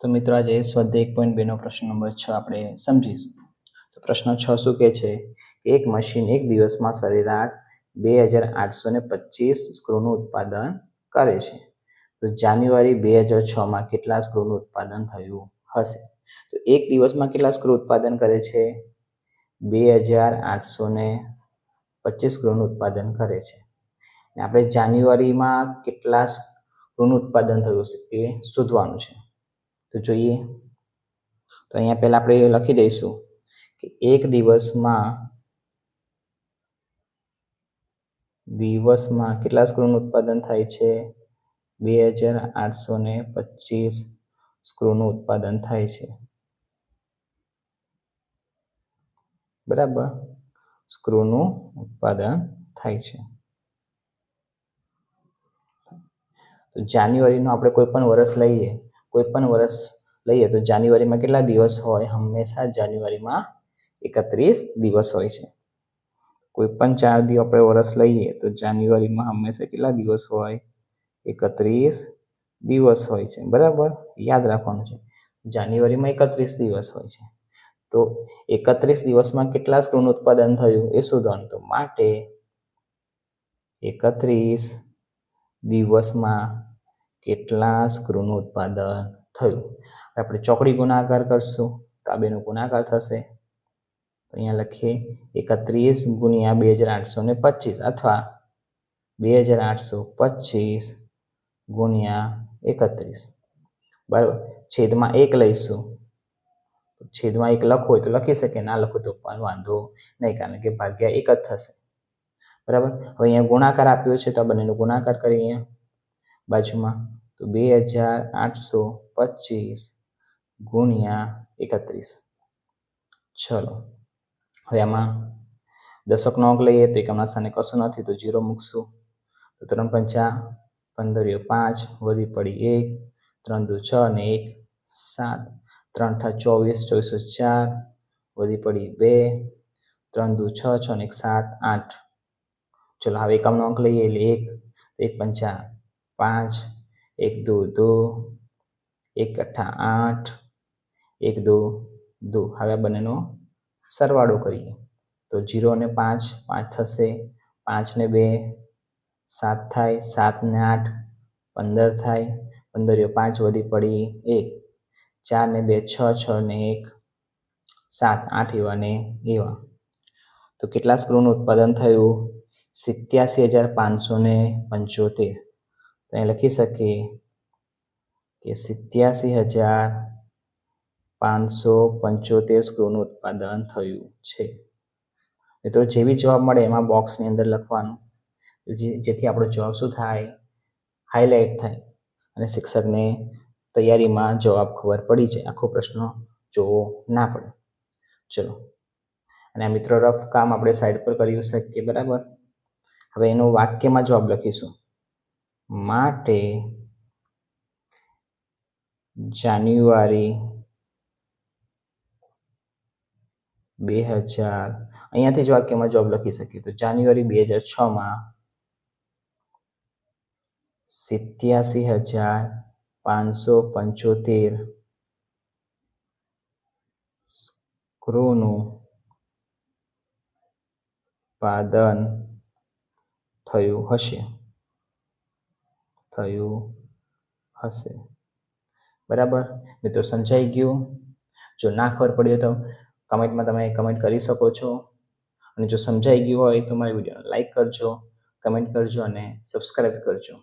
તો મિત્રો, આજે સ્વાધ્યાય એક પોઈન્ટ બેનો પ્રશ્ન નંબર છ આપણે સમજીશું. તો પ્રશ્ન છ શું કહે છે? કે એક મશીન એક દિવસમાં સરેરાશ બે હજાર આઠસો ને પચીસ સ્ક્રૂનું ઉત્પાદન કરે છે. તો જાન્યુઆરી બે હજાર છમાં કેટલા સ્ક્રૂનું ઉત્પાદન થયું હશે? તો એક દિવસમાં કેટલા સ્ક્રૂ ઉત્પાદન કરે છે? બે હજાર આઠસો ને પચીસ સ્ક્રૂનું ઉત્પાદન કરે છે. આપણે જાન્યુઆરીમાં કેટલા સ્ક્રૂનું ઉત્પાદન થયું છે એ શોધવાનું છે. તો જોઈએ. તો અહીંયા પહેલા આપણે લખી દઈશું કે એક દિવસમાં દિવસમાં કેટલા સ્ક્રૂનું ઉત્પાદન થાય છે? બે હજાર આઠસો ને પચીસ સ્ક્રૂનું ઉત્પાદન થાય છે. બરાબર. સ્ક્રૂનું ઉત્પાદન થાય છે. તો જાન્યુઆરીનું આપણે કોઈ પણ વર્ષ લઈએ કોઈ પણ વર્ષ લઈએ તો જાન્યુઆરીમાં કેટલા દિવસ હોય? હંમેશા જાન્યુઆરીમાં એકત્રીસ દિવસ હોય છે. કોઈ પણ ચાર દિવસ આપણે વર્ષ લઈએ તો જાન્યુઆરીમાં હંમેશા કેટલા દિવસ હોય? એકત્રીસ દિવસ હોય છે. બરાબર? યાદ રાખવાનું છે. જાન્યુઆરીમાં એકત્રીસ દિવસ હોય છે. તો એકત્રીસ દિવસમાં કેટલા સ્ક્રૂનું ઉત્પાદન થયું એ શોધવાનું. તો માટે એકત્રીસ દિવસમાં કેટલા સ્ક્રૂનું ઉત્પાદન થયું? આપણે ચોકડી ગુણાકાર કરશું, તો આ બેનો ગુણાકાર થશે. અહીંયા લખીએ, એકત્રીસ ગુણ્યા બે હજાર આઠસો ને પચીસ, અથવા બે હજાર આઠસો પચીસ ગુણ્યા એકત્રીસ. બરાબર? છેદમાં એક લઈશું. છેદમાં એક લખો હોય તો લખી શકે, ના લખો તો પણ વાંધો નહીં, કારણ કે ભાગ્યા એક જ થશે. બરાબર? હવે અહીંયા ગુણાકાર આપ્યો છે, તો આ બંનેનો ગુણાકાર કરીએ. અહીંયા બાજુમાં. તો બે હજાર આઠસો પચીસ ગુણ્યા એકત્રીસ. ચલો, હવે આમાં દશકનો અંક લઈએ તો એકમના સ્થાને કશું નથી, તો જીરો મૂકશું. તો ત્રણ પંચા પંદરિયો પાંચ વધી પડી એક, ત્રણ દુ છ અને એક સાત. ત્રણ અઠા ચોવીસ, ચોવીસો ચાર વધી પડી બે, ત્રણ દુ છ છ અને એક સાત, આઠ. ચલો, હવે એકમનો અંક લઈએ એટલે એક એક પંચા પાંચ, એક દો દો, એક અઠ્ઠા આઠ, એક દો દો. હવે આ બંનેનો સરવાળો કરીએ. તો જીરો અને પાંચ પાંચ થશે. પાંચ ને બે, સાત થાય. સાત ને આઠ, પંદર થાય. પંદર પાંચ વધી પડી એક. ચાર ને બે, છ છ ને એક. સાત, આઠ એવા ને એવા. તો કેટલા સ્ક્રૂનું ઉત્પાદન થયું? સિત્યાસી હજાર પાંચસો ને પંચોતેર. તો અહીં લખી શકીએ કે સિત્યાસી હજાર પાંચસો પંચોતેર સ્ક્રૂનું ઉત્પાદન થયું છે મિત્રો જેવી જવાબ મળે એમાં બોક્સની અંદર લખવાનું જેથી આપણો જવાબ શું થાય હાઇલાઇટ થાય અને શિક્ષકને તૈયારીમાં જવાબ ખબર પડી જાય આખો પ્રશ્ન જોવો ના પડે ચલો અને આ મિત્રો રફ કામ આપણે સાઈડ પર કરી શકીએ બરાબર હવે એનું વાક્યમાં જવાબ લખીશું માટે જાન્યુઆરી બે હજાર, અહીંયાથી જ વાક્યમાં જવાબ લખી શકીએ તો જાન્યુઆરી બે હજાર છમાં સિત્યાસી હજાર પાંચસો પંચોતેર સ્ક્રૂનું ઉત્પાદન થયું હશે. થયું હશે. બરાબર? મિત્રો, સમજાઈ ગયું? જો ના ખબર પડી તો કમેન્ટમાં તમે કમેન્ટ કરી શકો છો. અને જો સમજાઈ ગયું હોય તો મારી વિડીયોને લાઈક કરજો, કમેન્ટ કરજો અને સબસ્ક્રાઈબ કરજો.